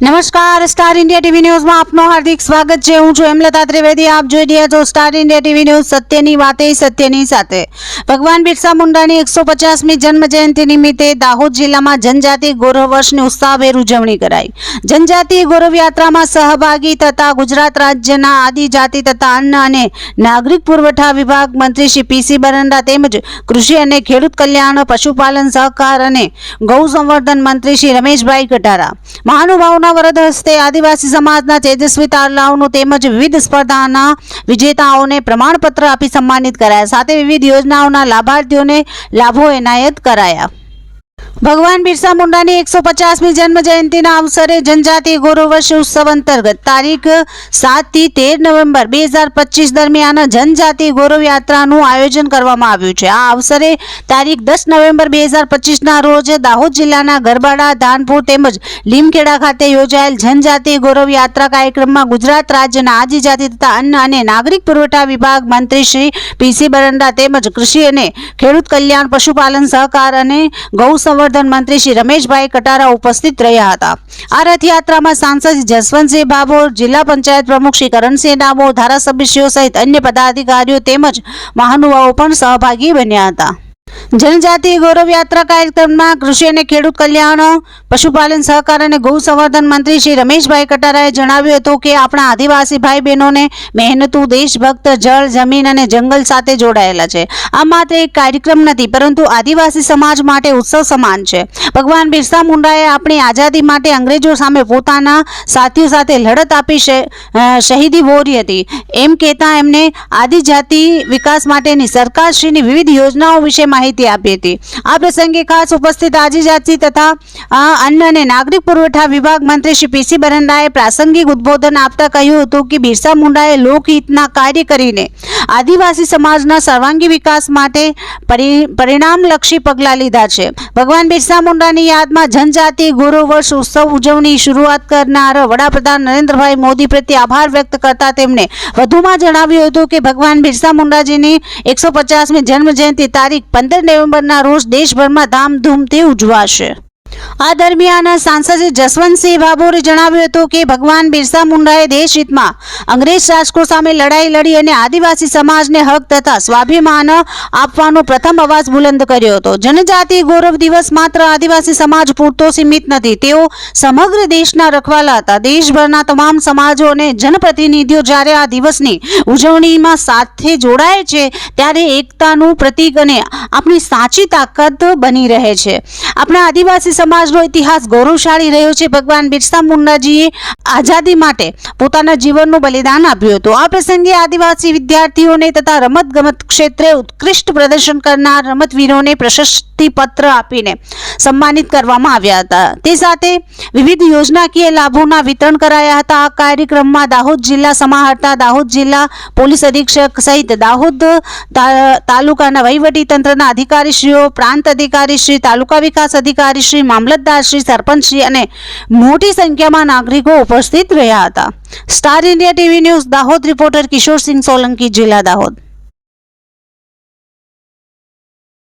નમસ્કાર, star India TV ન્યૂઝમાં આપનું હાર્દિક સ્વાગત છે. હું છું હેમલતા ત્રિવેદી. આપ જોઈ રહ્યા છો સ્ટાર ઇન્ડિયા ટીવી ન્યૂઝ. સત્યની વાતે, સત્યની સાથે. ભગવાન બિરસા મુંડાની એકસો પચાસમી જન્મ જયંતિ નિમિત્તે દાહોદ જિલ્લામાં જનજાતિ ગૌરવ વર્ષની ઉત્સાહભેર ઉજવણી કરાઈ. જનજાતિ ગૌરવ યાત્રામાં સહભાગી થતા ગુજરાત રાજ્યના આદિજાતિ તથા અન્ન અને નાગરિક પુરવઠા વિભાગ મંત્રી શ્રી પીસી બરંડા તેમજ કૃષિ અને ખેડૂત કલ્યાણ, પશુપાલન સહકાર અને ગૌ સંવર્ધન મંત્રી શ્રી રમેશભાઈ કટારા. મહાનુભાવોના વરદ હસ્તે આદિવાસી સમાજના તેજસ્વી તારલાઓનું તેમજ વિવિધ સ્પર્ધાના વિજેતાઓને પ્રમાણપત્ર આપી સન્માનિત કરાયા. સાથે વિવિધ યોજનાઓના લાભાર્થીઓને લાભો એનાયત કરાયા. ભગવાન બિરસા મુંડાની એકસો પચાસમી જન્મ જયંતિના અવસરે જનજાતિ ગૌરવ વર્ષ ઉત્સવ અંતર્ગત તારીખ સાતથી તેર નવેમ્બર બે હજાર પચીસ દરમિયાન જનજાતિ ગૌરવ યાત્રાનું આયોજન કરવામાં આવ્યું છે. આ અવસરે તારીખ દસ નવેમ્બર બે હજાર પચીસના રોજ દાહોદ જિલ્લાના ગરબાડા, ધાનપુર તેમજ લીમખેડા ખાતે યોજાયેલ જનજાતિ ગૌરવ યાત્રા કાર્યક્રમમાં ગુજરાત રાજ્યના આદિજાતિ તથા અન્ન અને નાગરિક પુરવઠા વિભાગ મંત્રી શ્રી પીસી બરંડા તેમજ કૃષિ અને ખેડૂત કલ્યાણ, પશુપાલન સહકાર અને ગૌ સંવર્ધન મંત્રી શ્રી રમેશભાઈ કટારા ઉપસ્થિત રહ્યા હતા. આ રથયાત્રામાં સાંસદ જસવંતસિંહ ભાભોર જિલ્લા પંચાયત પ્રમુખ શ્રી કરણસિંહ ડામોર ધારાસભ્યશ્રીઓ સહિત અન્ય પદાધિકારીઓ તેમજ મહાનુભાવો પણ સહભાગી બન્યા હતા. જનજાતિ ગૌરવ યાત્રા કાર્યક્રમમાં કૃષિ અને ખેડૂત કલ્યાણ, પશુપાલન સહકાર અને ગૌ સંવર્ધન મંત્રી શ્રી રમેશભાઈ કટારાએ જણાવ્યું હતું કે આપણા આદિવાસી ભાઈ બહેનોને મહેનતુ, દેશભક્ત, જળ, જમીન અને જંગલ સાથે જોડાયેલા છે. આ માત્ર એક કાર્યક્રમ નથી, પરંતુ આદિવાસી સમાજ માટે ઉત્સવ સમાન છે. ભગવાન બિરસા મુંડાએ આપણી આઝાદી માટે અંગ્રેજો સામે પોતાના સાથીઓ સાથે લડત આપી શહીદી વોરી હતી. એમ કહેતા એમને આદિજાતિ વિકાસ માટેની સરકારશ્રીની વિવિધ યોજનાઓ વિશે માહિતી આપી હતી. આ પ્રસંગે ખાસ ઉપસ્થિત આદિજાતિ તથા અન્ન અને નાગરિક પુરવઠા વિભાગ મંત્રી શ્રી પીસી બરંડાએ પ્રાસંગિક ઉદબોધન આપતા કહ્યું હતું કે બિરસા મુંડાએ લોકહિતના કાર્ય કરીને આદિવાસી સમાજના સર્વાંગી વિકાસ માટે પરિણામલક્ષી પગલાં લીધા છે. ભગવાન બિરસા મુંડાની યાદમાં જનજાતિ ગુરુ વર્ષ ઉત્સવ, ઉજવણી, શરૂઆત કરનાર વડાપ્રધાન નરેન્દ્રભાઈ મોદી પ્રત્યે આભાર વ્યક્ત કરતા તેમણે વધુમાં જણાવ્યું હતું કે ભગવાન બિરસા મુંડાજીની એકસો પચાસમી જન્મ જયંતિ તારીખ પંદર નવેમ્બરના રોજ દેશભરમાં ધામધૂમથી ઉજવાશે. આ દરમિયાન સાંસદ જસવંતસિંહ ભાભોરે જણાવ્યું હતું કે ભગવાન બિરસા મુંડાએ દેશહિતમાં અંગ્રેજ શાસકો સામે લડાઈ લડી અને આદિવાસી સમાજને હક તથા સ્વાભિમાન આપવાનો પ્રથમ અવાજ બુલંદ કર્યો હતો. જનજાતિ ગૌરવ દિવસ માત્ર આદિવાસી સમાજ પૂરતો સીમિત નથી. તેઓ સમગ્ર દેશના રખવાલા હતા. દેશભરના તમામ સમાજો અને જનપ્રતિનિધિઓ જ્યારે આ દિવસની ઉજવણીમાં સાથે જોડાય છે, ત્યારે એકતાનું પ્રતીક અને આપણી સાચી તાકાત બની રહે છે. આપણા આદિવાસી સમાજનો ઇતિહાસ ગૌરવશાળી રહ્યો છે. ભગવાન બિરસા મુંડાજીએ આઝાદી માટે પોતાના જીવનનું બલિદાન આપ્યું હતું. આ પ્રસંગે આદિવાસી વિદ્યાર્થીઓને તથા રમતગમત ક્ષેત્રે ઉત્કૃષ્ટ પ્રદર્શન કરનાર રમતવીરોને પ્રશસ્તિ પત્ર આપીને સન્માનિત કરવામાં આવ્યા હતા. તે સાથે વિવિધ યોજનાકીય લાભોના વિતરણ કરાયા હતા. આ કાર્યક્રમમાં દાહોદ જિલ્લા સમાહર્તા, દાહોદ જિલ્લા પોલીસ અધિક્ષક સહિત દાહોદ તાલુકાના વહીવટી તંત્રના અધિકારીશ્રીઓ, પ્રાંત અધિકારીશ્રી, તાલુકા વિકાસ અધિકારીશ્રી મામલતદારશ્રી સરપંચશ્રી અને મોટી સંખ્યામાં નાગરિકો ઉપસ્થિત રહ્યા હતા. Star India TV news Dahod, reporter Kishorsinh Solanki, જિલ્લા દાહોદ.